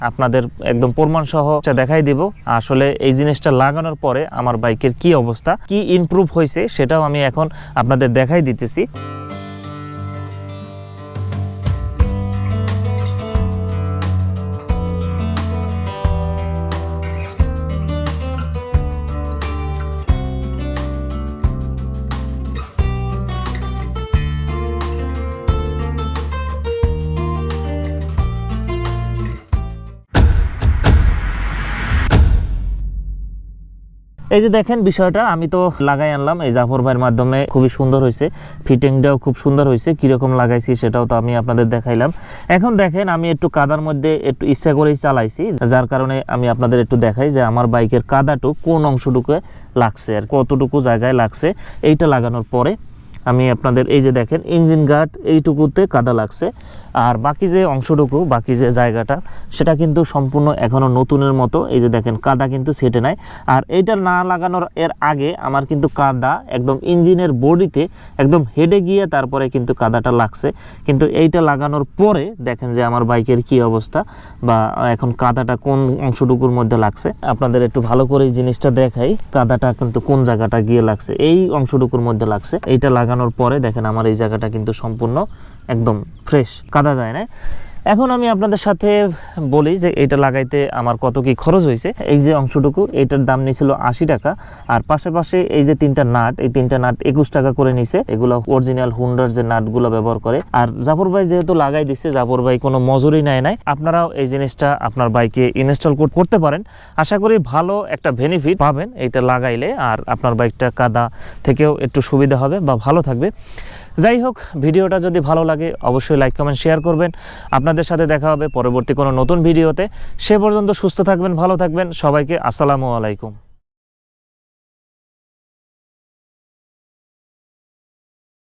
আপনাদের একদম প্রমাণ সহ দেখাই দিব। আসলে এই জিনিসটা লাগানোর পরে আমার বাইকের কি অবস্থা, কি ইমপ্রুভ হয়েছে সেটাও আমি এখন আপনাদের দেখাই দিতেছি। এই যে দেখেন বিষয়টা, আমি তো লাগাই আনলাম। এই জাফর ভাইয়ের মাধ্যমে খুবই সুন্দর হয়েছে। ফিটিংটাও খুব সুন্দর হয়েছে। কীরকম লাগাইছি সেটাও তো আমি আপনাদের দেখাইলাম। এখন দেখেন, আমি একটু কাদার মধ্যে একটু ইচ্ছা করেই চালাইছি। যার কারণে আমি আপনাদের একটু দেখাই যে আমার বাইকের কাদাটুক কোন অংশটুকু লাগছে আর কতটুকু জায়গায় লাগছে। এইটা লাগানোর পরে আমি আপনাদের এই যে দেখেন ইঞ্জিন গার্ড এইটুকুতে কাদা লাগছে। আর বাকি যে অংশটুকু, বাকি যে জায়গাটা, সেটা কিন্তু সম্পূর্ণ এখনও নতুনের মতো। এই যে দেখেন, কাদা কিন্তু সেটে নাই। আর এইটা না লাগানোর এর আগে আমার কিন্তু কাদা একদম ইঞ্জিনের বডিতে একদম হেডে গিয়ে তারপরে কিন্তু কাদাটা লাগছে। কিন্তু এইটা লাগানোর পরে দেখেন যে আমার বাইকের কি অবস্থা বা এখন কাদাটা কোন অংশটুকুর মধ্যে লাগছে। আপনাদের একটু ভালো করে জিনিসটা দেখাই, কাদাটা কিন্তু কোন জায়গাটা গিয়ে লাগছে। এই অংশটুকুর মধ্যে লাগছে। এইটা লাগানোর পরে দেখেন আমার এই জায়গাটা কিন্তু সম্পূর্ণ একদম ফ্রেশ কাদা যায় না। এখন আমি আপনাদের সাথে বলি যে এটা লাগাইতে আমার কত কি খরচ হয়েছে এই যে অংশটুকু, এটার দাম নিয়েছিল আশি টাকা, আর পাশাপাশি এই যে তিনটা নাট, এই তিনটা নাট একুশ টাকা করে নিছে। এগুলো অরিজিনাল হুন্ডার যে নাটগুলো ব্যবহার করে। আর জাফর ভাই যেহেতু লাগাই দিচ্ছে জাফর ভাই কোনো মজুরি নেয় নাই। আপনারাও এই জিনিসটা আপনার বাইকে ইনস্টল করতে পারেন। আশা করি ভালো একটা বেনিফিট পাবেন এটা লাগাইলে, আর আপনার বাইকটা কাদা থেকেও একটু সুবিধা হবে বা ভালো থাকবে। যাই হোক, ভিডিওটা যদি ভালো লাগে, অবশ্যই লাইক কমেন্ট শেয়ার করবেন। আপনাদের সাথে দেখা হবে পরবর্তী কোনো নতুন ভিডিওতে। সে পর্যন্ত সুস্থ থাকবেন, ভালো থাকবেন। সবাইকে আসসালামু আলাইকুম।